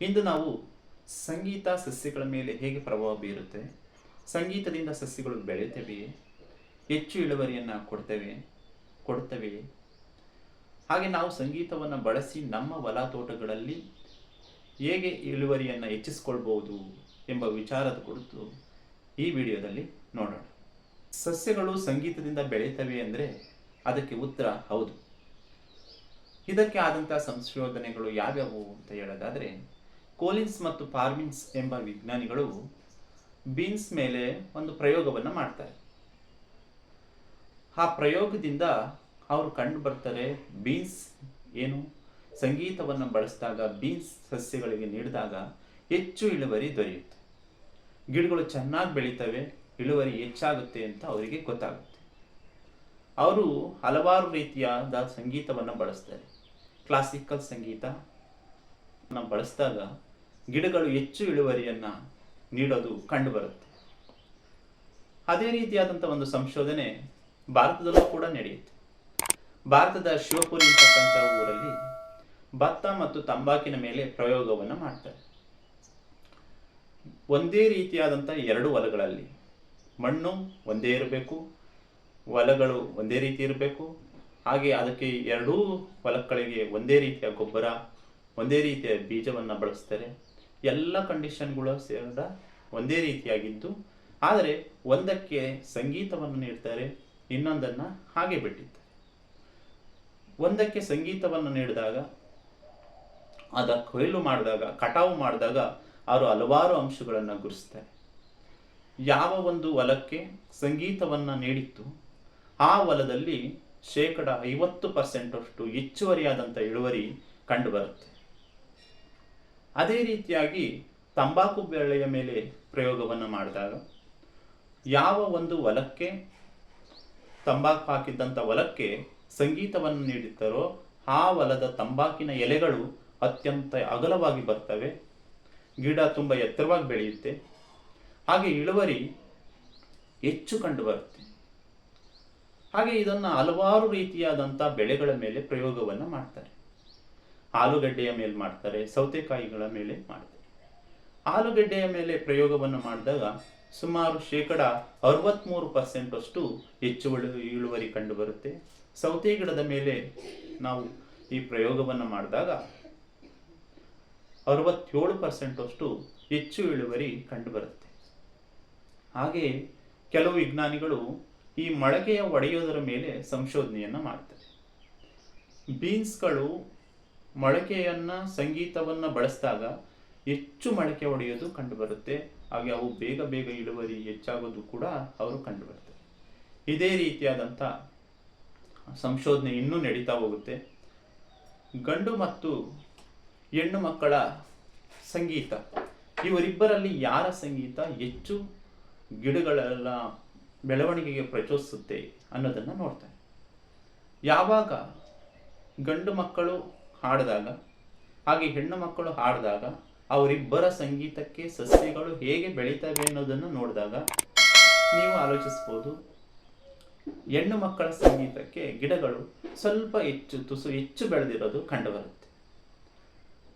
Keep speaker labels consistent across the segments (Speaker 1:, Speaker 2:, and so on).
Speaker 1: ಇಂದು ನಾವು ಸಂಗೀತ ಸಸ್ಯಗಳ ಮೇಲೆ ಹೇಗೆ ಪ್ರಭಾವ ಬೀರುತ್ತೆ? ಸಂಗೀತದಿಂದ ಸಸ್ಯಗಳು ಬೆಳೆಯುತ್ತವೆಯೇ ಹೆಚ್ಚು ಇಳುವರಿಯನ್ನು ಕೊಡ್ತೇವೆ ಕೊಡ್ತವೆಯೇ ಹಾಗೆ ನಾವು ಸಂಗೀತವನ್ನು ಬಳಸಿ ನಮ್ಮ ಹೊಲ ತೋಟಗಳಲ್ಲಿ ಹೇಗೆ ಇಳುವರಿಯನ್ನು ಹೆಚ್ಚಿಸ್ಕೊಳ್ಬೋದು ಎಂಬ ವಿಚಾರದ ಕುರಿತು ಈ ವಿಡಿಯೋದಲ್ಲಿ ನೋಡೋಣ. ಸಸ್ಯಗಳು ಸಂಗೀತದಿಂದ ಬೆಳೀತವೆ ಅಂದರೆ ಅದಕ್ಕೆ ಉತ್ತರ ಹೌದು. ಇದಕ್ಕೆ ಆದಂಥ ಸಂಶೋಧನೆಗಳು ಯಾವ್ಯಾವು ಅಂತ ಹೇಳೋದಾದರೆ ಕೋಲಿನ್ಸ್ ಮತ್ತು ಫಾರ್ಮಿನ್ಸ್ ಎಂಬ ವಿಜ್ಞಾನಿಗಳು ಬೀನ್ಸ್ ಮೇಲೆ ಒಂದು ಪ್ರಯೋಗವನ್ನು ಮಾಡ್ತಾರೆ. ಆ ಪ್ರಯೋಗದಿಂದ ಅವರು ಕಂಡು ಬರ್ತಾರೆ ಬೀನ್ಸ್ ಏನು? ಸಂಗೀತವನ್ನು ಬಳಸಿದಾಗ ಬೀನ್ಸ್ ಸಸ್ಯಗಳಿಗೆ ನೀಡಿದಾಗ ಹೆಚ್ಚು ಇಳುವರಿ ದೊರೆಯುತ್ತೆ. ಗಿಡಗಳು ಚೆನ್ನಾಗಿ ಬೆಳೀತವೆ, ಇಳುವರಿ ಹೆಚ್ಚಾಗುತ್ತೆ ಅಂತ ಅವರಿಗೆ ಗೊತ್ತಾಗುತ್ತೆ. ಅವರು ಹಲವಾರು ರೀತಿಯಾದ ಸಂಗೀತವನ್ನು ಬಳಸ್ತಾರೆ. ಕ್ಲಾಸಿಕಲ್ ಸಂಗೀತ ಬಳಸಿದಾಗ ಗಿಡಗಳು ಹೆಚ್ಚು ಇಳುವರಿಯನ್ನು ನೀಡೋದು ಕಂಡುಬರುತ್ತೆ. ಅದೇ ರೀತಿಯಾದಂಥ ಒಂದು ಸಂಶೋಧನೆ ಭಾರತದಲ್ಲೂ ಕೂಡ ನಡೆಯುತ್ತೆ. ಭಾರತದ ಶಿವಪುರಿ ಅಂತಕ್ಕಂಥ ಊರಲ್ಲಿ ಭತ್ತ ಮತ್ತು ತಂಬಾಕಿನ ಮೇಲೆ ಪ್ರಯೋಗವನ್ನು ಮಾಡ್ತಾರೆ. ಒಂದೇ ರೀತಿಯಾದಂಥ ಎರಡು ಹೊಲಗಳಲ್ಲಿ ಮಣ್ಣು ಒಂದೇ ಇರಬೇಕು, ಹೊಲಗಳು ಒಂದೇ ರೀತಿ ಇರಬೇಕು, ಹಾಗೆ ಅದಕ್ಕೆ ಎರಡೂ ಹೊಲಗಳಿಗೆ ಒಂದೇ ರೀತಿಯ ಗೊಬ್ಬರ, ಒಂದೇ ರೀತಿಯ ಬೀಜವನ್ನು ಬಳಸ್ತಾರೆ. ಎಲ್ಲ ಕಂಡೀಷನ್ಗಳು ಸೇರಿದ ಒಂದೇ ರೀತಿಯಾಗಿದ್ದು, ಆದರೆ ಒಂದಕ್ಕೆ ಸಂಗೀತವನ್ನು ನೀಡ್ತಾರೆ, ಇನ್ನೊಂದನ್ನು ಹಾಗೆ ಬಿಟ್ಟಿದ್ದಾರೆ ಒಂದಕ್ಕೆ ಸಂಗೀತವನ್ನು ನೀಡಿದಾಗ, ಅದ ಕೊಯ್ಲು ಮಾಡಿದಾಗ, ಕಟಾವು ಮಾಡಿದಾಗ ಅವರು ಹಲವಾರು ಅಂಶಗಳನ್ನು ಗುರುಸ್ತಾರೆ. ಯಾವ ಒಂದು ಹೊಲಕ್ಕೆ ಸಂಗೀತವನ್ನು ನೀಡಿತ್ತು, ಆ ಹೊಲದಲ್ಲಿ ಶೇಕಡ ಐವತ್ತು ಪರ್ಸೆಂಟ್ ಅಷ್ಟು ಹೆಚ್ಚುವರಿಯಾದಂಥ ಇಳುವರಿ ಕಂಡುಬರುತ್ತೆ ಅದೇ ರೀತಿಯಾಗಿ ತಂಬಾಕು ಬೆಳೆಯ ಮೇಲೆ ಪ್ರಯೋಗವನ್ನು ಮಾಡಿದಾಗ ಯಾವ ಒಂದು ಹೊಲಕ್ಕೆ ತಂಬಾಕು ಹಾಕಿದ್ದಂಥ ಹೊಲಕ್ಕೆ ಸಂಗೀತವನ್ನು ನೀಡುತ್ತಾರೋ ಆ ಹೊಲದ ತಂಬಾಕಿನ ಎಲೆಗಳು ಅತ್ಯಂತ ಅಗಲವಾಗಿ ಬರ್ತವೆ, ಗಿಡ ತುಂಬ ಎತ್ತರವಾಗಿ ಬೆಳೆಯುತ್ತೆ, ಹಾಗೆ ಇಳುವರಿ ಹೆಚ್ಚು ಕಂಡು ಬರುತ್ತೆ. ಹಾಗೆ ಇದನ್ನು ಹಲವಾರು ರೀತಿಯಾದಂಥ ಬೆಳೆಗಳ ಮೇಲೆ ಪ್ರಯೋಗವನ್ನು ಮಾಡ್ತಾರೆ. ಆಲೂಗಡ್ಡೆಯ ಮೇಲೆ ಮಾಡ್ತಾರೆ, ಸೌತೆಕಾಯಿಗಳ ಮೇಲೆ ಮಾಡ್ತಾರೆ. ಆಲೂಗಡ್ಡೆಯ ಮೇಲೆ ಪ್ರಯೋಗವನ್ನು ಮಾಡಿದಾಗ ಸುಮಾರು ಶೇಕಡ ಅರವತ್ತ್ಮೂರು ಪರ್ಸೆಂಟ್ ಅಷ್ಟು ಹೆಚ್ಚು ಇಳುವರಿ ಕಂಡುಬರುತ್ತೆ. ಸೌತೆ ಗಿಡದ ಮೇಲೆ ನಾವು ಈ ಪ್ರಯೋಗವನ್ನು ಮಾಡಿದಾಗ ಅರವತ್ತೇಳು ಪರ್ಸೆಂಟ್ ಅಷ್ಟು ಹೆಚ್ಚು ಇಳುವರಿ ಕಂಡುಬರುತ್ತೆ. ಹಾಗೆಯೇ ಕೆಲವು ವಿಜ್ಞಾನಿಗಳು ಈ ಮೊಳಕೆಯ ಒಡೆಯೋದರ ಮೇಲೆ ಸಂಶೋಧನೆಯನ್ನು ಮಾಡ್ತಾರೆ. ಬೀನ್ಸ್ಗಳು ಮೊಳಕೆಯನ್ನು ಸಂಗೀತವನ್ನು ಬಳಸಿದಾಗ ಹೆಚ್ಚು ಮೊಳಕೆ ಒಡೆಯೋದು ಕಂಡುಬರುತ್ತೆ. ಹಾಗೆ ಅವು ಬೇಗ ಬೇಗ ಇಳುವರಿ ಹೆಚ್ಚಾಗೋದು ಕೂಡ ಅವರು ಕಂಡುಬರುತ್ತೆ. ಇದೇ ರೀತಿಯಾದಂಥ ಸಂಶೋಧನೆ ಇನ್ನೂ ನಡೀತಾ ಹೋಗುತ್ತೆ. ಗಂಡು ಮತ್ತು ಹೆಣ್ಣು ಮಕ್ಕಳ ಸಂಗೀತ. ಇವರಿಬ್ಬರಲ್ಲಿ ಯಾರ ಸಂಗೀತ ಹೆಚ್ಚು ಗಿಡಗಳೆಲ್ಲ ಬೆಳವಣಿಗೆಗೆ ಪ್ರಚೋದಿಸುತ್ತೆ ಅನ್ನೋದನ್ನು ನೋಡ್ತಾರೆ. ಯಾವಾಗ ಗಂಡು ಮಕ್ಕಳು ಹಾಡಿದಾಗ, ಹಾಗೆ ಹೆಣ್ಣು ಮಕ್ಕಳು ಹಾಡಿದಾಗ, ಅವರಿಬ್ಬರ ಸಂಗೀತಕ್ಕೆ ಸಸ್ಯಗಳು ಹೇಗೆ ಬೆಳೀತವೆ ಅನ್ನೋದನ್ನು ನೋಡಿದಾಗ ನೀವು ಆಲೋಚಿಸ್ಬೋದು ಹೆಣ್ಣು ಮಕ್ಕಳ ಸಂಗೀತಕ್ಕೆ ಗಿಡಗಳು ಸ್ವಲ್ಪ ಹೆಚ್ಚು ತುಸು ಹೆಚ್ಚು ಬೆಳೆದಿರೋದು ಕಂಡುಬರುತ್ತೆ.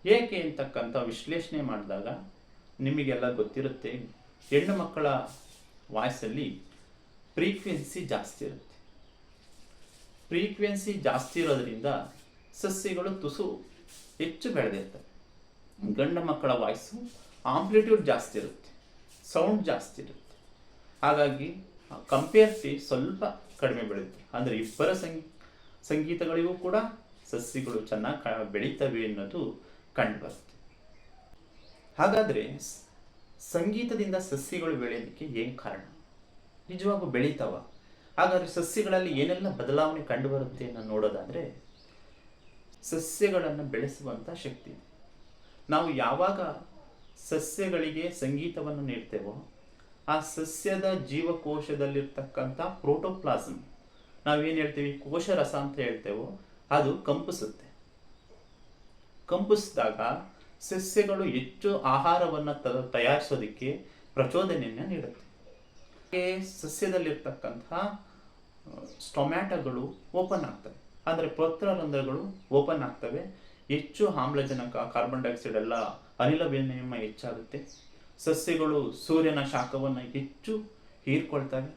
Speaker 1: ಏಕೆ ಅಂತಕ್ಕಂಥ ವಿಶ್ಲೇಷಣೆ ಮಾಡಿದಾಗ ನಿಮಗೆಲ್ಲ ಗೊತ್ತಿರುತ್ತೆ, ಹೆಣ್ಣು ಮಕ್ಕಳ ವಾಯ್ಸಲ್ಲಿ ಫ್ರೀಕ್ವೆನ್ಸಿ ಜಾಸ್ತಿ ಇರುತ್ತೆ. ಫ್ರೀಕ್ವೆನ್ಸಿ ಜಾಸ್ತಿ ಇರೋದ್ರಿಂದ ಸಸ್ಯಗಳು ತುಸು ಹೆಚ್ಚು ಬೆಳೆದಿರ್ತವೆ ಗಂಡ ಮಕ್ಕಳ ವಾಯ್ಸು ಆಂಪ್ಲಿಟ್ಯೂಡ್ ಜಾಸ್ತಿ ಇರುತ್ತೆ, ಸೌಂಡ್ ಜಾಸ್ತಿ ಇರುತ್ತೆ. ಹಾಗಾಗಿ ಕಂಪೇರ್ಸಿ ಸ್ವಲ್ಪ ಕಡಿಮೆ ಬೆಳೆಯುತ್ತೆ. ಅಂದರೆ ಇಬ್ಬರ ಸಂಗೀ, ಸಂಗೀತಗಳಿಗೂ ಕೂಡ ಸಸ್ಯಗಳು ಚೆನ್ನಾಗಿ ಬೆಳೀತವೆ ಅನ್ನೋದು ಕಂಡುಬರುತ್ತೆ ಹಾಗಾದರೆ ಸಂಗೀತದಿಂದ ಸಸ್ಯಗಳು ಬೆಳೆಯೋದಕ್ಕೆ ಏನು ಕಾರಣ? ನಿಜವಾಗೂ ಬೆಳೀತಾವ. ಹಾಗಾದರೆ ಸಸ್ಯಗಳಲ್ಲಿ ಏನೆಲ್ಲ ಬದಲಾವಣೆ ಕಂಡುಬರುತ್ತೆ ಅನ್ನೋ ನೋಡೋದಾದರೆ ಸಸ್ಯಗಳನ್ನು ಬೆಳೆಸುವಂಥ ಶಕ್ತಿ. ನಾವು ಯಾವಾಗ ಸಸ್ಯಗಳಿಗೆ ಸಂಗೀತವನ್ನು ನೀಡ್ತೇವೋ, ಆ ಸಸ್ಯದ ಜೀವಕೋಶದಲ್ಲಿರ್ತಕ್ಕಂಥ ಪ್ರೋಟೋಪ್ಲಾಸಮ್ ನಾವೇನು ಹೇಳ್ತೀವಿ? ಕೋಶ ರಸ ಅಂತ ಹೇಳ್ತೇವೋ, ಅದು ಕಂಪಿಸುತ್ತೆ. ಕಂಪಿಸಿದಾಗ ಸಸ್ಯಗಳು ಹೆಚ್ಚು ಆಹಾರವನ್ನು ತ, ತಯಾರಿಸೋದಕ್ಕೆ ಪ್ರಚೋದನೆಯನ್ನು ನೀಡುತ್ತೆ. ಹಾಗೆ ಸಸ್ಯದಲ್ಲಿರ್ತಕ್ಕಂತಹ ಸ್ಟೊಮ್ಯಾಟೋಗಳು ಓಪನ್ ಆಗ್ತವೆ. ಅಂದರೆ ಪತ್ರರಂಧ್ರಗಳು ಓಪನ್ ಆಗ್ತವೆ. ಹೆಚ್ಚು ಆಮ್ಲಜನಕ ಕಾರ್ಬನ್ ಡೈಆಕ್ಸೈಡ್ ಎಲ್ಲ ಅನಿಲ ವಿನಿಮಯ ಹೆಚ್ಚಾಗುತ್ತೆ. ಸಸ್ಯಗಳು ಸೂರ್ಯನ ಶಾಖವನ್ನು ಹೆಚ್ಚು ಹೀರ್ಕೊಳ್ತವೆ.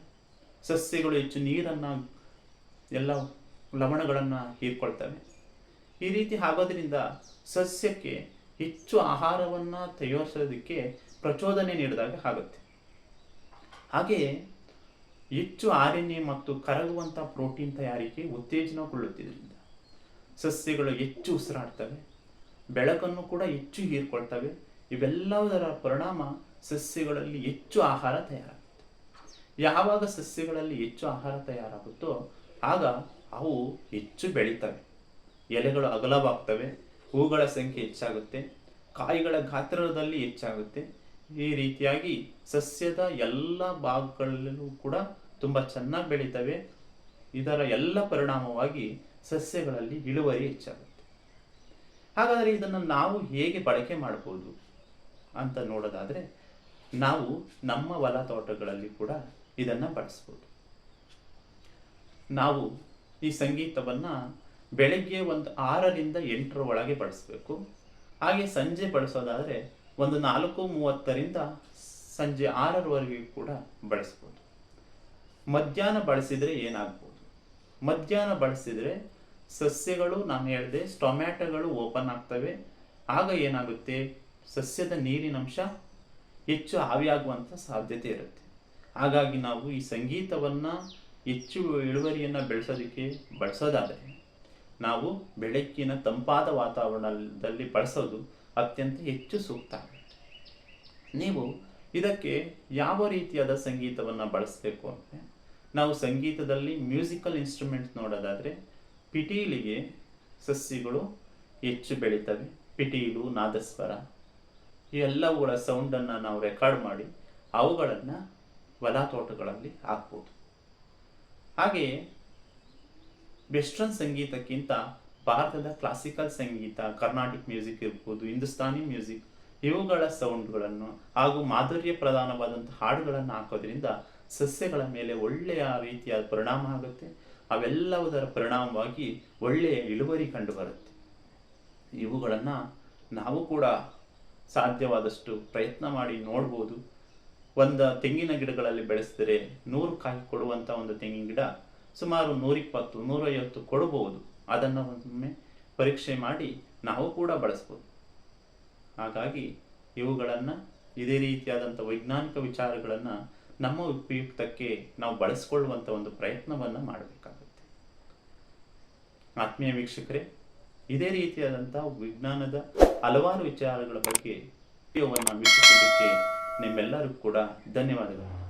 Speaker 1: ಸಸ್ಯಗಳು ಹೆಚ್ಚು ನೀರನ್ನು ಎಲ್ಲ ಲವಣಗಳನ್ನು ಹೀರ್ಕೊಳ್ತವೆ. ಈ ರೀತಿ ಆಗೋದ್ರಿಂದ ಸಸ್ಯಕ್ಕೆ ಹೆಚ್ಚು ಆಹಾರವನ್ನು ತಯಾರಿಸೋದಕ್ಕೆ ಪ್ರಚೋದನೆ ನೀಡಿದಾಗ ಆಗುತ್ತೆ. ಹಾಗೆಯೇ ಹೆಚ್ಚು ಆರ್ ಎನ್ ಎ ಮತ್ತು ಕರಗುವಂಥ ಪ್ರೋಟೀನ್ ತಯಾರಿಕೆ ಉತ್ತೇಜನಗೊಳ್ಳುತ್ತಿದ್ದರಿಂದ ಸಸ್ಯಗಳು ಹೆಚ್ಚು ಉಸಿರಾಡ್ತವೆ, ಬೆಳಕನ್ನು ಕೂಡ ಹೆಚ್ಚು ಹೀರ್ಕೊಳ್ತವೆ, ಇವೆಲ್ಲದರ ಪರಿಣಾಮ ಸಸ್ಯಗಳಲ್ಲಿ ಹೆಚ್ಚು ಆಹಾರ ತಯಾರಾಗುತ್ತೆ. ಯಾವಾಗ ಸಸ್ಯಗಳಲ್ಲಿ ಹೆಚ್ಚು ಆಹಾರ ತಯಾರಾಗುತ್ತೋ ಆಗ ಅವು ಹೆಚ್ಚು ಬೆಳೀತವೆ. ಎಲೆಗಳು ಅಗಲವಾಗ್ತವೆ, ಹೂಗಳ ಸಂಖ್ಯೆ ಹೆಚ್ಚಾಗುತ್ತೆ, ಕಾಯಿಗಳ ಗಾತ್ರದಲ್ಲಿ ಹೆಚ್ಚಾಗುತ್ತೆ ಈ ರೀತಿಯಾಗಿ ಸಸ್ಯದ ಎಲ್ಲ ಭಾಗಗಳಲ್ಲೂ ಕೂಡ ತುಂಬ ಚೆನ್ನಾಗಿ ಬೆಳೀತವೆ. ಇದರ ಎಲ್ಲ ಪರಿಣಾಮವಾಗಿ ಸಸ್ಯಗಳಲ್ಲಿ ಇಳುವರಿ ಹೆಚ್ಚಾಗುತ್ತೆ. ಹಾಗಾದರೆ ಇದನ್ನು ನಾವು ಹೇಗೆ ಬಳಕೆ ಮಾಡ್ಬೋದು ಅಂತ ನೋಡೋದಾದರೆ ನಾವು ನಮ್ಮ ಹೊಲ ತೋಟಗಳಲ್ಲಿ ಕೂಡ ಇದನ್ನು ಬಳಸ್ಬೋದು. ನಾವು ಈ ಸಂಗೀತವನ್ನು ಬೆಳಗ್ಗೆ ಒಂದು ಆರರಿಂದ ಎಂಟರ ಒಳಗೆ ಬಳಸಬೇಕು. ಹಾಗೆ ಸಂಜೆ ಬಳಸೋದಾದರೆ ಒಂದು ನಾಲ್ಕು ಮೂವತ್ತರಿಂದ ಸಂಜೆ ಆರರವರೆಗೆ ಕೂಡ ಬಳಸ್ಬೋದು. ಮಧ್ಯಾಹ್ನ ಬಳಸಿದರೆ ಏನಾಗ್ಬೋದು? ಮಧ್ಯಾಹ್ನ ಬಳಸಿದರೆ ಸಸ್ಯಗಳು, ನಾನು ಹೇಳಿದೆ, ಟೊಮ್ಯಾಟೊಗಳು ಓಪನ್ ಆಗ್ತವೆ. ಆಗ ಏನಾಗುತ್ತೆ? ಸಸ್ಯದ ನೀರಿನಂಶ ಹೆಚ್ಚು ಆವಿಯಾಗುವಂಥ ಸಾಧ್ಯತೆ ಇರುತ್ತೆ. ಹಾಗಾಗಿ ನಾವು ಈ ಸಂಗೀತವನ್ನು ಹೆಚ್ಚು ಇಳುವರಿಯನ್ನು ಬೆಳೆಸೋದಕ್ಕೆ ಬಳಸೋದಾದರೆ, ನಾವು ಬೆಳಕಿನ ತಂಪಾದ ವಾತಾವರಣದಲ್ಲಿ ಬಳಸೋದು ಅತ್ಯಂತ ಹೆಚ್ಚು ಸೂಕ್ತ. ನೀವು ಇದಕ್ಕೆ ಯಾವ ರೀತಿಯಾದ ಸಂಗೀತವನ್ನು ಬಳಸಬೇಕು ಅಂದರೆ, ನಾವು ಸಂಗೀತದಲ್ಲಿ ಮ್ಯೂಸಿಕಲ್ ಇನ್ಸ್ಟ್ರೂಮೆಂಟ್ ನೋಡೋದಾದರೆ, ಪಿಟೀಲಿಗೆ ಸಸ್ಯಗಳು ಹೆಚ್ಚು ಬೆಳೀತವೆ. ಪಿಟೀಲು, ನಾದಸ್ವರ, ಇವೆಲ್ಲವುಗಳ ಸೌಂಡನ್ನು ನಾವು ರೆಕಾರ್ಡ್ ಮಾಡಿ ಅವುಗಳನ್ನು ಹೊಲ ತೋಟಗಳಲ್ಲಿ ಹಾಕ್ಬೋದು. ಹಾಗೆಯೇ ವೆಸ್ಟ್ರನ್ ಸಂಗೀತಕ್ಕಿಂತ ಭಾರತದ ಕ್ಲಾಸಿಕಲ್ ಸಂಗೀತ, ಕರ್ನಾಟಿಕ್ ಮ್ಯೂಸಿಕ್ ಇರ್ಬೋದು, ಹಿಂದೂಸ್ತಾನಿ ಮ್ಯೂಸಿಕ್ ಇವುಗಳ ಸೌಂಡ್ಗಳನ್ನು ಹಾಗೂ ಮಾಧುರ್ಯ ಪ್ರಧಾನವಾದಂಥ ಹಾಡುಗಳನ್ನು ಹಾಕೋದ್ರಿಂದ ಸಸ್ಯಗಳ ಮೇಲೆ ಒಳ್ಳೆಯ ರೀತಿಯ ಪರಿಣಾಮ ಆಗುತ್ತೆ. ಅವೆಲ್ಲವುದರ ಪರಿಣಾಮವಾಗಿ ಒಳ್ಳೆಯ ಇಳುವರಿ ಕಂಡು ಬರುತ್ತೆ ಇವುಗಳನ್ನು ನಾವು ಕೂಡ ಸಾಧ್ಯವಾದಷ್ಟು ಪ್ರಯತ್ನ ಮಾಡಿ ನೋಡ್ಬೋದು. ಒಂದು ತೆಂಗಿನ ಗಿಡಗಳಲ್ಲಿ ಬೆಳೆಸಿದರೆ ನೂರು ಕಾಯಿ ಕೊಡುವಂಥ ಒಂದು ತೆಂಗಿನ ಗಿಡ ಸುಮಾರು ನೂರಿಪ್ಪತ್ತು, ನೂರೈವತ್ತು ಕೊಡಬಹುದು ಅದನ್ನು ಒಮ್ಮೆ ಪರೀಕ್ಷೆ ಮಾಡಿ ನಾವು ಕೂಡ ಬಳಸ್ಬೋದು. ಹಾಗಾಗಿ ಇವುಗಳನ್ನು ಇದೇ ರೀತಿಯಾದಂಥ ವೈಜ್ಞಾನಿಕ ವಿಚಾರಗಳನ್ನು ನಮ್ಮ ಉಪಯುಕ್ತಕ್ಕೆ ನಾವು ಬಳಸ್ಕೊಳ್ಳುವಂಥ ಒಂದು ಪ್ರಯತ್ನವನ್ನು ಮಾಡಬೇಕಾಗುತ್ತೆ. ಆತ್ಮೀಯ ವೀಕ್ಷಕರೇ, ಇದೇ ರೀತಿಯಾದಂಥ ವಿಜ್ಞಾನದ ಹಲವಾರು ವಿಚಾರಗಳ ಬಗ್ಗೆ ವಿಡಿಯೋವನ್ನು ವೀಕ್ಷಿಸಿದ್ದಕ್ಕೆ ನಿಮ್ಮೆಲ್ಲರಿಗೂ ಕೂಡ ಧನ್ಯವಾದಗಳು.